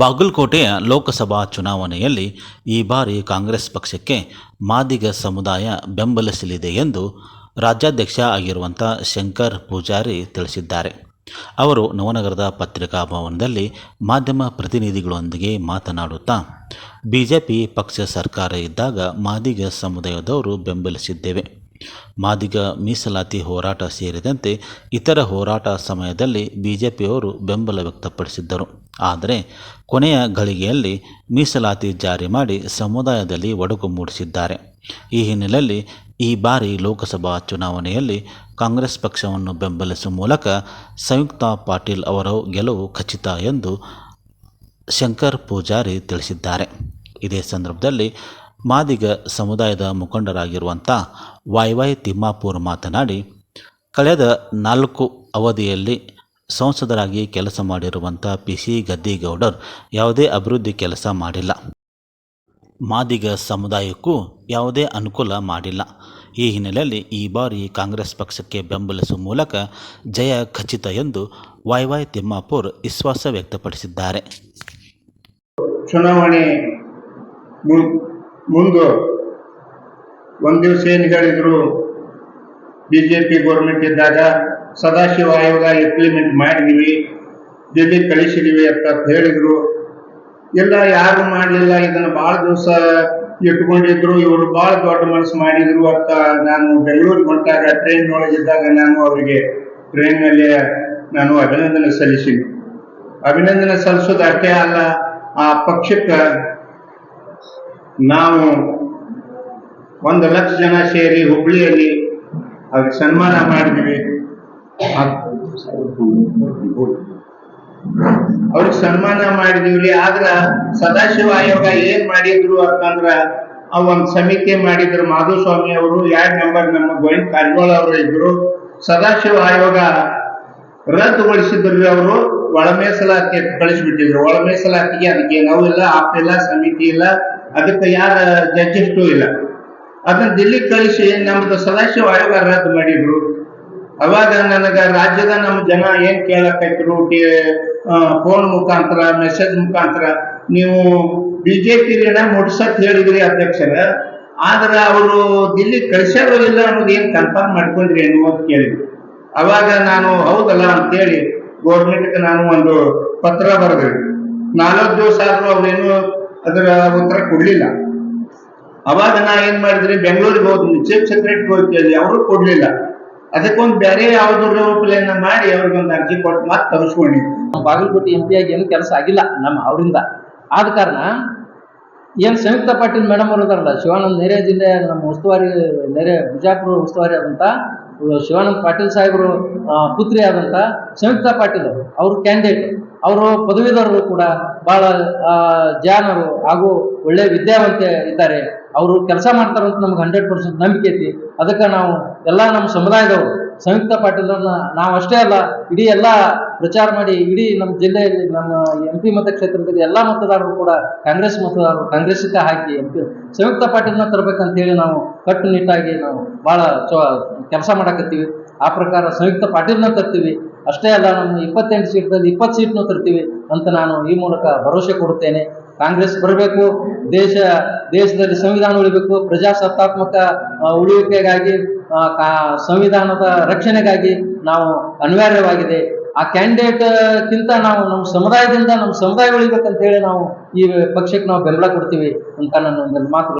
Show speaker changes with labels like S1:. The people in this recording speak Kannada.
S1: ಬಾಗಲಕೋಟೆಯ ಲೋಕಸಭಾ ಚುನಾವಣೆಯಲ್ಲಿ ಈ ಬಾರಿ ಕಾಂಗ್ರೆಸ್ ಪಕ್ಷಕ್ಕೆ ಮಾದಿಗ ಸಮುದಾಯ ಬೆಂಬಲಿಸಲಿದೆ ಎಂದು ರಾಜ್ಯಾಧ್ಯಕ್ಷ ಆಗಿರುವಂಥ ಶಂಕರ್ ಪೂಜಾರಿ ತಿಳಿಸಿದ್ದಾರೆ. ಅವರು ನವನಗರದ ಪತ್ರಿಕಾ ಭವನದಲ್ಲಿ ಮಾಧ್ಯಮ ಪ್ರತಿನಿಧಿಗಳೊಂದಿಗೆ ಮಾತನಾಡುತ್ತಾ, ಬಿಜೆಪಿ ಪಕ್ಷ ಸರ್ಕಾರ ಇದ್ದಾಗ ಮಾದಿಗ ಸಮುದಾಯದವರು ಬೆಂಬಲಿಸಿದ್ದೇವೆ. ಮಾದಿಗ ಮೀಸಲಾತಿ ಹೋರಾಟ ಸೇರಿದಂತೆ ಇತರ ಹೋರಾಟ ಸಮಯದಲ್ಲಿ ಬಿಜೆಪಿಯವರು ಬೆಂಬಲ ವ್ಯಕ್ತಪಡಿಸಿದ್ದರು. ಆದರೆ ಕೊನೆಯ ಘಳಿಗೆಯಲ್ಲಿ ಮೀಸಲಾತಿ ಜಾರಿ ಮಾಡಿ ಸಮುದಾಯದಲ್ಲಿ ಒಡಕು ಮೂಡಿಸಿದ್ದಾರೆ. ಈ ಹಿನ್ನೆಲೆಯಲ್ಲಿ ಈ ಬಾರಿ ಲೋಕಸಭಾ ಚುನಾವಣೆಯಲ್ಲಿ ಕಾಂಗ್ರೆಸ್ ಪಕ್ಷವನ್ನು ಬೆಂಬಲಿಸುವ ಮೂಲಕ ಸಂಯುಕ್ತ ಪಾಟೀಲ್ ಅವರ ಗೆಲುವು ಖಚಿತ ಎಂದು ಶಂಕರ್ ಪೂಜಾರಿ ತಿಳಿಸಿದ್ದಾರೆ. ಇದೇ ಸಂದರ್ಭದಲ್ಲಿ ಮಾದಿಗ ಸಮುದಾಯದ ಮುಖಂಡರಾಗಿರುವಂಥ ವೈ ವೈ ತಿಮ್ಮಾಪೂರ್ ಮಾತನಾಡಿ, ಕಳೆದ ನಾಲ್ಕು ಅವಧಿಯಲ್ಲಿ ಸಂಸದರಾಗಿ ಕೆಲಸ ಮಾಡಿರುವಂಥ ಪಿ ಸಿ ಗದ್ದಿಗೌಡರ್ ಯಾವುದೇ ಅಭಿವೃದ್ಧಿ ಕೆಲಸ ಮಾಡಿಲ್ಲ. ಮಾದಿಗ ಸಮುದಾಯಕ್ಕೂ ಯಾವುದೇ ಅನುಕೂಲ ಮಾಡಿಲ್ಲ. ಈ ಹಿನ್ನೆಲೆಯಲ್ಲಿ ಈ ಬಾರಿ ಕಾಂಗ್ರೆಸ್ ಪಕ್ಷಕ್ಕೆ ಬೆಂಬಲಿಸುವ ಮೂಲಕ ಜಯ ಖಚಿತ ಎಂದು ವೈ ವೈ ತಿಮ್ಮಾಪುರ್ ವಿಶ್ವಾಸ ವ್ಯಕ್ತಪಡಿಸಿದ್ದಾರೆ.
S2: ಚುನಾವಣೆ ಮುಂದು ಒಂದು ದಿವಸ ಏನು ಹೇಳಿದ್ರು ಬಿ ಜೆ ಪಿ ಗೌರ್ಮೆಂಟ್ ಇದ್ದಾಗ ಸದಾಶಿವ ಆಯೋಗ ಇಂಪ್ಲಿಮೆಂಟ್ ಮಾಡಿದೀವಿ, ದಿಲ್ಲಿ ಕಳಿಸಿದೀವಿ ಅಂತ ಹೇಳಿದ್ರು. ಎಲ್ಲ ಯಾರು ಮಾಡಲಿಲ್ಲ, ಇದನ್ನ ಭಾಳ ದಿವಸ ಇಟ್ಕೊಂಡಿದ್ರು, ಇವರು ಭಾಳ ದೊಡ್ಡ ಮನಸ್ಸು ಮಾಡಿದ್ರು ಅಂತ ನಾನು ಬೆಂಗಳೂರಿಗೆ ಹೊಂಟಾಗ ಟ್ರೈನ್ ಒಳಗಿದ್ದಾಗ ನಾನು ಅವರಿಗೆ ಟ್ರೈನ್ನಲ್ಲಿ ನಾನು ಅಭಿನಂದನೆ ಸಲ್ಲಿಸಿದ್ವಿ ಅಭಿನಂದನೆ ಸಲ್ಲಿಸೋದು ಅಷ್ಟೇ ಅಲ್ಲ, ಆ ಪಕ್ಷಕ್ಕೆ ನಾವು ಒಂದು ಲಕ್ಷ ಜನ ಸೇರಿ ಹುಬ್ಳಿಯಲ್ಲಿ ಅವ್ರಿಗೆ ಸನ್ಮಾನ ಮಾಡಿದ್ವಿ. ಅವ್ರಿಗೆ ಸನ್ಮಾನ ಮಾಡಿದೀವ್ರಿ ಆದ್ರ ಸದಾಶಿವ ಆಯೋಗ ಏನ್ ಮಾಡಿದ್ರು ಅಂತಂದ್ರ ಅವ್ ಒಂದ್ ಸಮಿತಿ ಮಾಡಿದ್ರು ಮಾಧುಸ್ವಾಮಿ ಅವರು ಎರಡ್ ನಂಬರ್ ನಮ್ಮ ಗೋವಿಂದ ಕಾರಜೋಳ ಅವರು ಇದ್ರು. ಸದಾಶಿವ ಆಯೋಗ ರದ್ದುಗೊಳಿಸಿದ್ರು ಅವರು, ಒಳ ಮೀಸಲಾತಿ ಕಳಿಸ್ಬಿಟ್ಟಿದ್ರು. ಒಳ ಅದಕ್ಕೆ ನಾವು ಇಲ್ಲ, ಆಪ್ ಇಲ್ಲ, ಸಮಿತಿ ಇಲ್ಲ. ಅದಕ್ಕೆ ಯಾರ ಜಡ್ಜಸ್ಟು ಇಲ್ಲ. ಅದನ್ನ ದಿಲ್ಲಿಗೆ ಕಳಿಸಿ ನಮ್ದು ಸದಾಶಿವ ಆಯೋಗ ರದ್ದು ಮಾಡಿದ್ರು. ಅವಾಗ ನನಗ ರಾಜ್ಯದ ನಮ್ಮ ಜನ ಏನ್ ಕೇಳಕೈತ್ರು? ಫೋನ್ ಮುಖಾಂತರ, ಮೆಸೇಜ್ ಮುಖಾಂತರ ನೀವು ಬಿಜೆಪಿ ಮುಡ್ಸಕ್ ಹೇಳಿದ್ರಿ ಅಧ್ಯಕ್ಷರ. ಆದ್ರ ಅವರು ದಿಲ್ಲಿ ಕಳ್ಸ್ಯಾರೋ ಇಲ್ಲ ಅನ್ನೋದು ಏನ್ ಕನ್ಫರ್ಮ್ ಮಾಡ್ಕೊಂಡ್ರಿ ಏನು ಅಂತ ಕೇಳಿದ್ರು. ಅವಾಗ ನಾನು ಹೌದಲ್ಲ ಅಂತೇಳಿ ಗೌರ್ಮೆಂಟ್ಗೆ ನಾನು ಒಂದು ಪತ್ರ ಬರೆದ್ರಿ ನಾಲ್ಕು ದಿವಸ ಆದ್ರೂ ಅವ್ರೇನು ಅದರ ಉತ್ತರ ಕೊಡ್ಲಿಲ್ಲ. ಅವಾಗ ನಾ ಏನ್ ಮಾಡಿದ್ರಿ, ಬೆಂಗಳೂರಿಗೆ ಹೋದ್ವಿ. ಚೀಫ್ ಸೆಕ್ರೆಟರಿ ಹೋಗಿ ಕೇಳಿ ಅವರು ಕೊಡ್ಲಿಲ್ಲ. ಅದಕ್ಕೊಂದು ಬೇರೆ ಯಾವ್ದು ಪ್ಲೇನ್ ಮಾಡಿ ಅವ್ರಿಗೊಂದು ಅರ್ಜಿ ಕೊಟ್ಟು ಮತ್ತೆ ತರಿಸ್ಕೊಂಡಿದ್ವಿ.
S3: ಬಾಗಲಕೋಟೆ ಎಂ ಪಿ ಆಗಿ ಏನು ಕೆಲಸ ಆಗಿಲ್ಲ ನಮ್ಮ ಅವರಿಂದ. ಆದ ಕಾರಣ ಏನು ಸಂಯುಕ್ತ ಪಾಟೀಲ್ ಮೇಡಮ್ ಅವರು ಇದಾರಲ್ಲ ಶಿವಾನಂದ ನೆರೆ ಜಿಲ್ಲೆ ನಮ್ಮ ಉಸ್ತುವಾರಿ, ನೆರೆ ಬಿಜಾಪುರ ಉಸ್ತುವಾರಿ ಆದಂಥ ಶಿವಾನಂದ ಪಾಟೀಲ್ ಸಾಹೇಬರು ಪುತ್ರಿ ಆದಂಥ ಸಂಯುಕ್ತ ಪಾಟೀಲ್ ಅವರು ಅವರು ಕ್ಯಾಂಡಿಡೇಟ್ ಅವರು ಪದವೀಧರರು ಕೂಡ ಬಹಳ ಜಾನರು ಹಾಗೂ ಒಳ್ಳೆ ವಿದ್ಯಾವಂತೆ ಇದ್ದಾರೆ. ಅವರು ಕೆಲಸ ಮಾಡ್ತಾರಂತ ನಮ್ಗೆ ಹಂಡ್ರೆಡ್ ಪರ್ಸೆಂಟ್ ನಂಬಿಕೆ ಐತಿ. ಅದಕ್ಕೆ ನಾವು ಎಲ್ಲ ನಮ್ಮ ಸಮುದಾಯದವರು ಸಂಯುಕ್ತ ಪಾಟೀಲರನ್ನ ನಾವು ಅಷ್ಟೇ ಅಲ್ಲ, ಇಡೀ ಎಲ್ಲ ಪ್ರಚಾರ ಮಾಡಿ, ಇಡೀ ನಮ್ಮ ಜಿಲ್ಲೆಯಲ್ಲಿ ನಮ್ಮ ಎಂ ಪಿ ಮತಕ್ಷೇತ್ರದಲ್ಲಿ ಎಲ್ಲ ಮತದಾರರು ಕೂಡ ಕಾಂಗ್ರೆಸ್ ಮತದಾರರು ಕಾಂಗ್ರೆಸ್ಗೆ ಹಾಕಿ ಎಂ ಪಿ ಸಂಯುಕ್ತ ಪಾಟೀಲ್ನ ತರಬೇಕಂತ ಹೇಳಿ ನಾವು ಕಟ್ಟುನಿಟ್ಟಾಗಿ ನಾವು ಭಾಳ ಕೆಲಸ ಮಾಡಕತ್ತೀವಿ. ಆ ಪ್ರಕಾರ ಸಂಯುಕ್ತ ಪಾಟೀಲ್ನ ತರ್ತೀವಿ. ಅಷ್ಟೇ ಅಲ್ಲ, ನಮ್ಮ ಇಪ್ಪತ್ತೆಂಟು ಸೀಟ್ದಲ್ಲಿ ಇಪ್ಪತ್ತು ಸೀಟ್ನೂ ತರ್ತೀವಿ ಅಂತ ನಾನು ಈ ಮೂಲಕ ಭರವಸೆ ಕೊಡುತ್ತೇನೆ. ಕಾಂಗ್ರೆಸ್ ಬರಬೇಕು, ದೇಶ, ದೇಶದಲ್ಲಿ ಸಂವಿಧಾನ ಉಳಿಬೇಕು, ಪ್ರಜಾಸತ್ತಾತ್ಮಕ ಉಳಿವಿಕೆಗಾಗಿ ಸಂವಿಧಾನದ ರಕ್ಷಣೆಗಾಗಿ ನಾವು ಅನಿವಾರ್ಯವಾಗಿದೆ. ಆ ಕ್ಯಾಂಡಿಡೇಟ್ ಕಿಂತ ನಾವು ನಮ್ಮ ಸಮುದಾಯದಿಂದ ನಮ್ಮ ಸಮುದಾಯ ಉಳಿಬೇಕಂತ ಹೇಳಿ ನಾವು ಈ ಪಕ್ಷಕ್ಕೆ ನಾವು ಬೆಂಬಲ ಕೊಡ್ತೀವಿ ಅಂತ ನನ್ನ ಒಂದು ಮಾತು